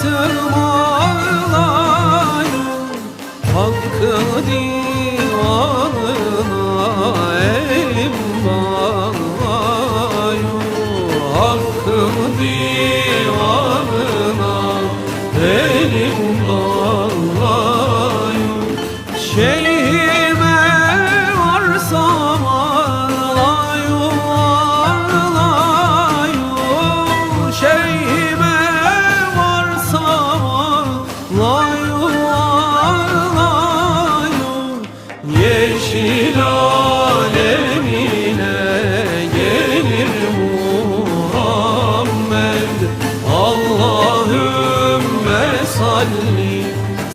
batır Mevla'yı Hakkı elim bağlayı. Hakkı divanına elim bağlayı. Yeşil alemine gelir Muhammed. Allahümme salli